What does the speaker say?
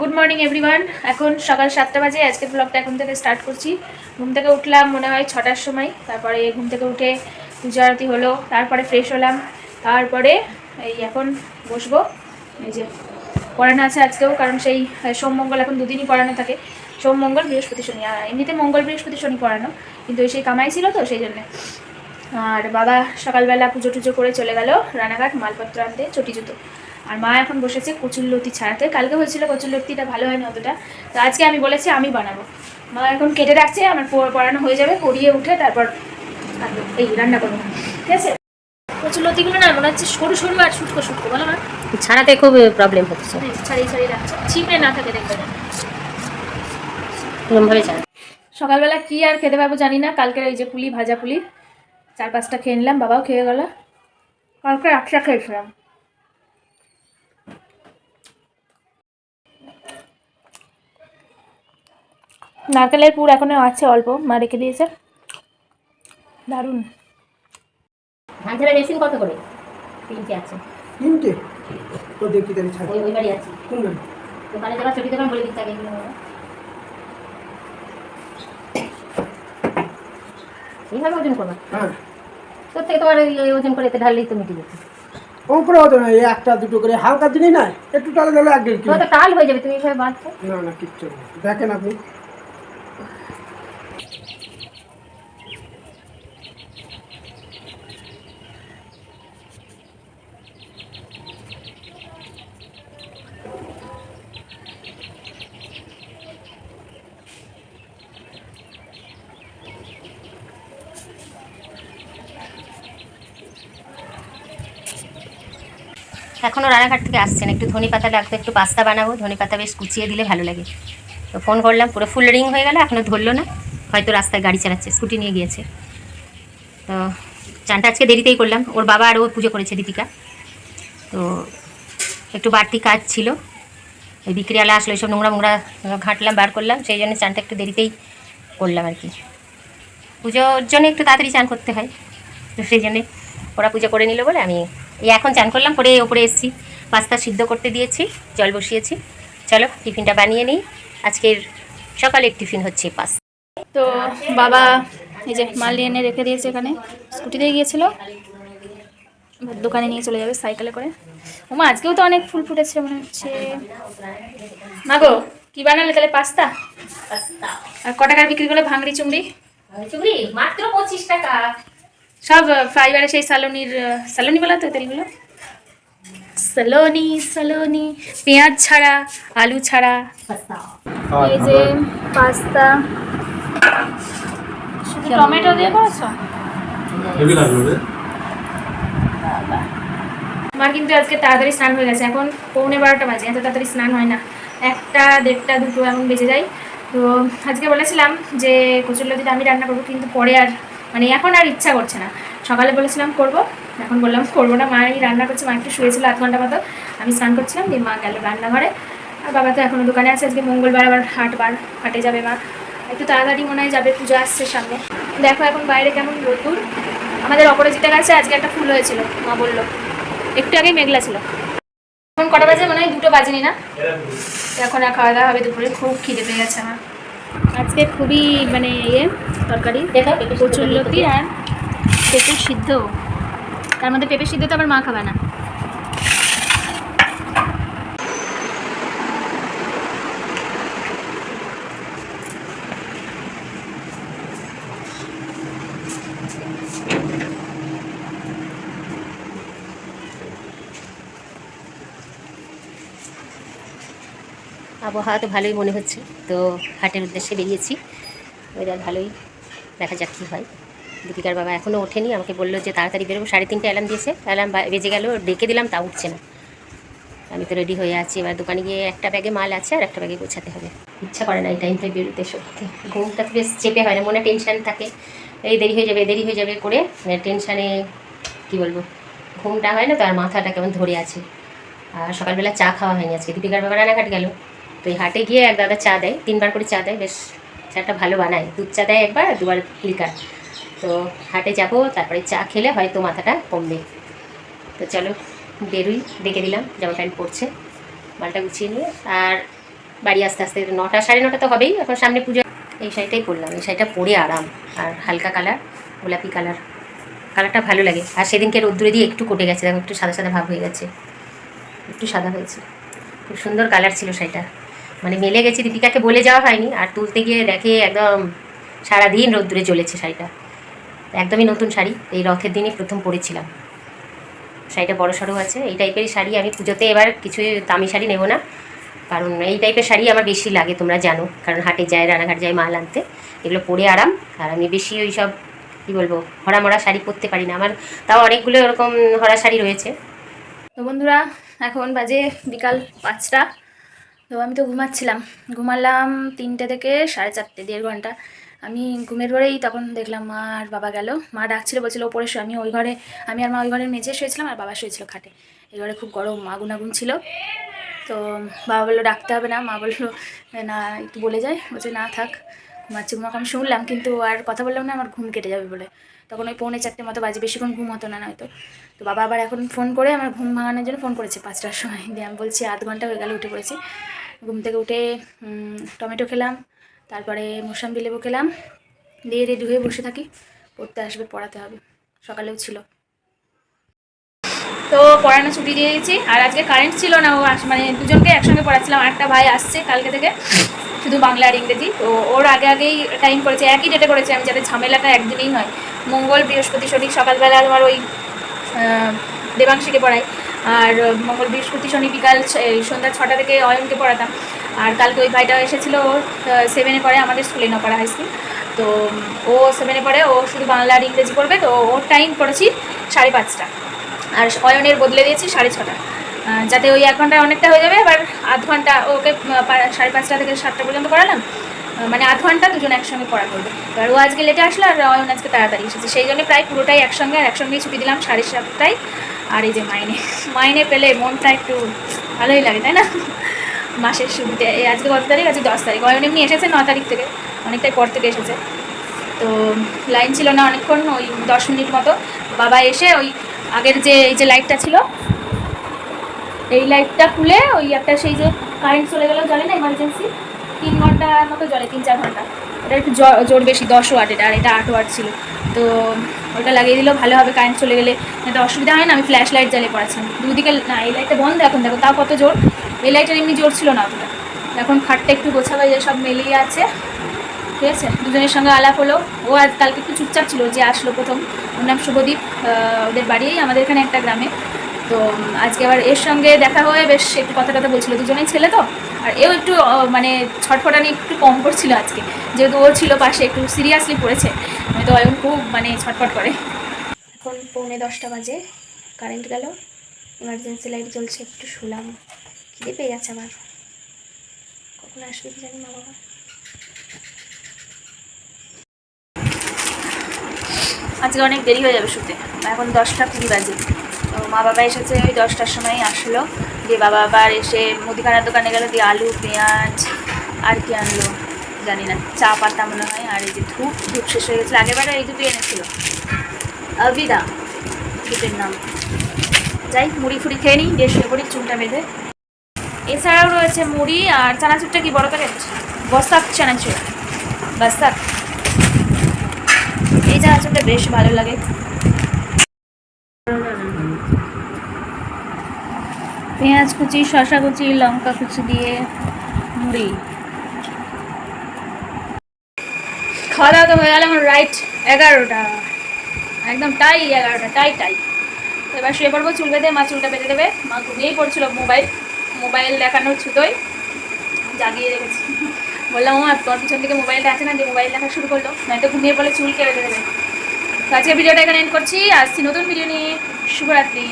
Good morning everyone এখন সকাল সাতটা বাজে। আজকের ব্লগটা এখন থেকে স্টার্ট করছি। ঘুম থেকে উঠলাম, মনে হয় ছটার সময়। তারপরে ঘুম থেকে উঠে পূজা আরতি হলো, তারপরে ফ্রেশ হলাম। তারপরে এই এখন বসবো। এই যে পড়ানো আছে আজকেও, কারণ সেই সোম মঙ্গল এখন দুদিনই পড়ানো থাকে। সোম মঙ্গল, বৃহস্পতি শনি। আর এমনিতে মঙ্গল, বৃহস্পতি, শনি পড়ানো, কিন্তু সেই কামাই ছিল তো, সেই জন্যে। আর বাবা সকালবেলা পুজো টুজো করে চলে গেল, রানাঘাট মালপত্র আনতে চটি জুতো। আর মা এখন বসেছে কচুরলতি ছাড়াতে। কালকে হয়েছিল কচুরলতিটা ভালো হয়নি অতটা। তো আজকে আমি বলেছি আমি বানাবো। মা এখন কেটে রাখছে আমার পড়ানো হয়ে যাবে পড়িয়ে উঠে তারপর এই রান্না করব। ঠিক আছে? কচুরলতিগুলো না মনে হচ্ছে সরু সরু আর শুটকো শুটকো বলো না ছাড়াতে খুব প্রবলেম হচ্ছে। ছাড়িয়ে ছাড়িয়ে রাখছে। ছিপে না থাকে দেখবে না এরকমভাবে ছাড়া সকালবেলা কি আর খেতে পারব জানি না। কালকের ওই যে পুলি ভাজা পুলি চার পাঁচটা খেয়ে নিলাম বাবাও খেয়ে গেল। কালকে একটা খেয়েছিলাম। নারকেলের পুর এখনও আছে অল্প মা রেখে দিয়েছে। দারুণ। ধান ঝাড়া মেশিন কত করে? তিনটে আছে। তিনটে? তো দেখি তাহলে ছাড়। ওই ওই বাড়ি আছে। কোন? দোকানে যারা ছুটি দোকান বলে দিচ্ছে আগে। এইভাবে ওজন করবা? হ্যাঁ। তোর থেকে তোমার ওই ওজন করে এতে ঢাললেই তো মিটে ওম হতো না এই একটা দুটো করে। হালকা জিনিস না একটু টালে দিলে এক দেড় কিলো। তোমার তো টাল হয়ে যাবে তুমি এইভাবে বাঁধছো। না না কিচ্ছু না। দেখেন আপনি। এখনও রানাঘাট থেকে আসছেন। একটু ধনে পাতা লাগতো একটু পাস্তা বানাবো। ধনে পাতা বেশ কুচিয়ে দিলে ভালো লাগে। তো ফোন করলাম, পুরো ফুল রিং হয়ে গেল এখনও ধরলো না। হয়তো রাস্তায় গাড়ি চালাচ্ছে স্কুটি নিয়ে গিয়েছে। তো চানটা আজকে দেরিতেই করলাম। ওর বাবা আর ও পুজো করেছে দীপিকা। তো একটু বাড়তি কাজ ছিল। ওই বিক্রিয়ালা আসলো এইসব নোংরা মোংরা ঘাঁটলাম, বার করলাম। সেই জন্য চানটা একটু দেরিতেই করলাম আর কি। পুজোর জন্য একটু তাড়াতাড়ি চান করতে হয়। তো সেই জন্যে ওরা পুজো করে নিল বলে আমি এখন চান করলাম করে ওপরে এসেছি। পাস্তা সিদ্ধ করতে দিয়েছি জল বসিয়েছি। চলো টিফিনটা বানিয়ে নিই। আজকের সকালের টিফিন হচ্ছে পাস্তা। তো বাবা এই যে মাল নিয়ে এনে রেখে দিয়েছে এখানে। স্কুটিতে গিয়েছিল। দোকানে নিয়ে চলে যাবে সাইকেলে করে। ওমা আজকেও তো অনেক ফুল ফুটেছে মনে হচ্ছে। মাগো কি বানালে তাহলে পাস্তা? আর ক টাকার বিক্রি করলে ভাঙড়ি চুংড়ি? চুগরি মাত্র পঁচিশ টাকা। সব ফাইবারে সেই সালোনির সালোনি বলা তো তেলগুলো? সালোনি সালোনি পেঁয়াজ ছাড়া আলু ছাড়া। পাস্তা এই যে পাস্তা। শুধু টমেটো দিয়ে করেছ? আমার কিন্তু আজকে তাড়াতাড়ি স্নান হয়ে গেছে। এখন পৌনে বারোটা বাজে এত তাড়াতাড়ি স্নান হয় না। একটা দেড়টা দুটো এমন বেজে যায়। তো আজকে বলেছিলাম যে কচুর কচুরলতিটা আমি রান্না করব কিন্তু পরে আর মানে এখন আর ইচ্ছা করছে না। সকালে বলেছিলাম করব, এখন বললাম করব না। মা আমি রান্না করছি, মা একটু শুয়েছিল আধ ঘণ্টা মতো। আমি স্নান করছিলাম, দিয়ে মা গেল রান্নাঘরে। আর বাবা তো এখনও দোকানে আছে, আজকে মঙ্গলবার আবার হাটবার, হাটে যাবে মা। একটু তাড়াতাড়ি মনে হয় যাবে, পুজো আসছে সামনে। দেখো এখন বাইরে কেমন রোদ্দুর। আমাদের অপরাজিতা গাছে আজকে একটা ফুল হয়েছিল, মা বলল। একটু আগে মেঘলা ছিল। এখন কটা বাজে? মনে হয় দুটো বাজেনি না? এখন আর খাওয়া দাওয়া হবে দুপুরে। খুব খিদে পেয়ে গেছে আমার। আজকে খুবই মানে ইয়ে তরকারি প্রচুর লতি আর পেঁপে সিদ্ধ। তার মধ্যে পেঁপে সিদ্ধ তো আবার মা খাবে না। আবহাওয়া তো ভালোই মনে হচ্ছে। তো হাটের উদ্দেশ্যে বেরিয়েছি। ওয়েদার ভালোই দেখা যাক কী হয়। দীপিকার বাবা এখনও ওঠেনি, আমাকে বলল যে তাড়াতাড়ি বেরোবো। সাড়ে তিনটে অ্যালার্ম দিয়েছে। অ্যালার্ম বেজে গেল, ডেকে দিলাম তা উঠছে না। আমি তো রেডি হয়ে আছি। এবার দোকানে গিয়ে একটা ব্যাগে মাল আছে আর একটা ব্যাগে গোছাতে হবে। ইচ্ছা করে না এই টাইমটায় বেরোতে সত্যি। ঘুমটা তো বেশ চেপে হয় না, মনে টেনশান থাকে। এই দেরি হয়ে যাবে দেরি হয়ে যাবে করে টেনশানে কী বলব? ঘুমটা হয় না তো আর মাথাটা কেমন ধরে আছে। আর সকালবেলা চা খাওয়া হয়নি আজকে। দীপিকার বাবা রানাঘাট গেল। তো এই হাটে গিয়ে এক দাদা চা দেয়, তিনবার করে চা দেয়, বেশ চাটা ভালো বানায়। দুধ চা দেয় একবার, দুবার লিকার তো হাটে যাব, তারপরে চা খেলে হয়তো মাথাটা কমবে। তো চলো, বেরোই, ডেকে দিলাম, জামা প্যান্ট পরছে, মালটা গুছিয়ে নিয়ে, আর বাড়ি আসতে আসতে নটা, সাড়ে নটা তো হবেই, এখন সামনে পুজো। এই শাড়িটাই পরলাম, এই শাড়িটা পরে আরাম, আর হালকা কালার, গোলাপি কালার। কালারটা ভালো লাগে। আর সেদিনকে রোদ্দুরে দিয়ে একটু কটে গেছে, দেখো, একটু সাদা সাদা ভাব হয়ে গেছে। একটু সাদা হয়েছে। খুব সুন্দর কালার ছিল শাড়িটা। মানে মেলে গেছে, দীপিকাকে বলে যাওয়া হয়নি। আর তুলতে গিয়ে দেখে একদম সারাদিন রোদ্দুরে চলেছে শাড়িটা। একদমই নতুন শাড়ি, এই রথের দিনই প্রথম পরেছিলাম। শাড়িটা বড় সড়ো আছে, এই টাইপের শাড়ি আমি পুজোতে এবার কিছু দামি শাড়ি নেব না। কারণ এই টাইপের শাড়ি আমার বেশি লাগে, তোমরা জানো। কারণ হাটে যায় রানাঘাট যায়, মাল আনতে। এগুলো পরে আরাম। আর আমি বেশি ওই সব কী বলব হরা মরা শাড়ি পরতে পারি না। আমার তাও অনেকগুলো এরকম হরা শাড়ি রয়েছে। তো বন্ধুরা, এখন বাজে বিকাল পাঁচটা। তো আমি তো ঘুমাচ্ছিলাম। ঘুমালাম তিনটে থেকে সাড়ে চারটে, দেড় ঘণ্টা। আমি ঘুমের ঘরেই তখন দেখলাম মা আর বাবা গেল। মা ডাকছিল, বলছিল, ওপরে শুয়ে আমি ওই ঘরে, আমি আর মা ওই ঘরের মেঝে শুয়েছিলাম আর বাবা শুয়েছিল খাটে। এই ঘরে খুব গরম আগুন আগুন ছিল। তো বাবা বলল, ডাকতে হবে না। মা বলল, না, একটু বলে যায়। বলছে, না, থাক, ঘুমাচ্ছি। ঘুমাক আমি শুনলাম, কিন্তু আর কথা বললাম না, আমার ঘুম কেটে যাবে বলে। তখন ওই পৌনে চারটে মতো বাজে, বেশিক্ষণ ঘুম হতো না নয়তো। তো বাবা আবার এখন ফোন করে আমার ঘুম ভাঙানোর জন্য ফোন করেছে পাঁচটার সময়। দিয়ে আমি বলছি, আধ ঘণ্টা হয়ে গেল, উঠে পড়েছি। ঘুম থেকে উঠে টমেটো খেলাম, তারপরে মোসাম্বি লেবু খেলাম, দিয়ে রেডি হয়ে বসে থাকি। পড়তে আসবে, পড়াতে হবে। সকালেও ছিল। তো পড়ানো ছুটি দিয়ে দিয়েছি। আর আজকে কারেন্ট ছিল না, ও মানে দুজনকে একসঙ্গে পড়াচ্ছিলাম। একটা ভাই আসছে কালকে থেকে, শুধু বাংলা আর ইংরেজি। তো ওর আগে আগেই টাইম করেছে। একই ডেটে করেছে, আমি যাতে ঝামেলাটা একদিনেই হয় মঙ্গল, বৃহস্পতি, শনি, সকালবেলা আমার ওই দেবাংশীকে পড়াই। আর মঙ্গল বৃহস্পতি, শনি, বিকাল সন্ধ্যা ছটা থেকে অয়নকে পড়াতাম। আর কালকে ওই ভাইটা এসেছিল সেভেনে পড়ে আমাদের স্কুলে নপাড়া হাই স্কুল তো, ও সেভেনে পড়ে, ও শুধু বাংলা আর ইংরেজি পড়বে, তো ওর টাইম করেছি সাড়ে পাঁচটা। আর অয়নের বদলে দিয়েছি সাড়ে ছটা। যাতে ওই এক ঘন্টায় অনেকটা হয়ে যাবে এবার আধ ঘণ্টা ওকে সাড়ে পাঁচটা থেকে সাতটা পর্যন্ত পড়ালাম। মানে আধ ঘণ্টা দুজন একসঙ্গে পড়া করবে। এবার ও আজকে লেটে আসলো আর অয়ন আজকে তাড়াতাড়ি এসেছে। সেই জন্য প্রায় পুরোটাই একসঙ্গে, আর একসঙ্গেই ছুটি দিলাম সাড়ে সাতটায়। আর এই যে মাইনে মাইনে পেলে মনটা একটু ভালোই লাগে, তাই না? মাসের শুরুতে, এই আজকে কত তারিখ? আজকে দশ তারিখ। অয়ন এমনি এসেছে ন তারিখ থেকে, অনেকটাই পর থেকে এসেছে। তো লাইন ছিল না অনেকক্ষণ, ওই দশ মিনিট মতো। বাবা এসে ওই আগের যে, এই যে লাইটটা ছিল, এই লাইটটা খুলে ওই একটা সেই যে কারেন্ট চলে গেলেও জ্বলে না এমার্জেন্সি তিন ঘণ্টার মতো জ্বলে, তিন চার ঘণ্টা। এটা একটু জোর বেশি, দশ ওয়াট এটা, আর এটা আট ওয়াট ছিল। তো ওটা লাগিয়ে দিলেও ভালো হবে কারেন্ট চলে গেলে। যাতে অসুবিধা হয় না, আমি ফ্ল্যাশ লাইট জ্বালিয়ে পড়াচ্ছিলাম। দুদিকে না, এই লাইটটা বন্ধ এখন, দেখো তাও কত জোর। এই লাইটের এমনি জোর ছিল না অতটা। এখন খাটটা একটু গোছাবে যে সব মেলিয়ে আছে। ঠিক আছে? দুজনের সঙ্গে আলাপ হলো। ও আজ কালকে একটু চুপচাপ ছিল, যে আসলো প্রথম। ওর নাম শুভদীপ। ওদের বাড়িই, আমাদের এখানে একটা গ্রামে। তো আজকে আবার এর সঙ্গে দেখা হয়ে বেশ একটু কথা টথা বলছিল। দুজনেই ছেলে তো, আর এও একটু মানে ছটফটানি একটু কম করছিল আজকে। যেহেতু ও ছিল পাশে, একটু সিরিয়াসলি পড়েছে। আমি তো এখন খুব মানে ছটফট করে। এখন পৌনে দশটা বাজে কারেন্ট গেল এমার্জেন্সি লাইট জ্বলছে, একটু শুলাম। খিদে পেয়ে গেছে আমার। কখন আসবে কি জানি মা বাবা। আজকে অনেক দেরি হয়ে যাবে শুতে। এখন দশটা কুড়ি বাজে। মা বাবা এসেছে ওই দশটার সময় আসলো। দিয়ে বাবা আবার এসে মুদিখানার দোকানে গেলো, দিয়ে আলু, পেঁয়াজ, আর কি আনলো, জানি না। চা পাতা মনে হয়, আর এই যে ধূপ ধূপ শেষ হয়ে গেছিল। আগেরবারে এই দুটোই এনেছিল। আবিদা ধূপের নাম। যাই, মুড়ি ফুড়ি খেয়ে নিই, দিয়ে শুয়ে পড়ি, চুলটা বেঁধে। এছাড়াও রয়েছে মুড়ি আর চানাচুরটা কি বড় প্যাকেট? বস্তাক চানাচুর। বস্তাক এই চানাচুরটা বেশ ভালো লাগে। পেঁয়াজ কুচি শশা কুচি, লঙ্কা কুচি দিয়ে মুড়ি। খাওয়া দাওয়া তো হয়ে গেল আমার রাইট এগারোটা। একদম টাই এগারোটা, টাই টাই। তো এবার শুয়ে পড়ব, চুল বেঁধে, মা চুলটা বেঁধে দেবে। মা ঘুমিয়েই পড়ছিল মোবাইল। মোবাইল দেখানোর ছুতোই জাগিয়ে রেখেছি। বললাম ও তোর পিছন থেকে মোবাইলটা আছে না? যে মোবাইল দেখা শুরু করল। নয়তো ঘুমিয়ে পড়লে চুল কেড়ে দেবে তো আজকে ভিডিওটা এখানে এন্ড করছি। আসছি নতুন ভিডিও নিয়ে। শুভরাত্রি।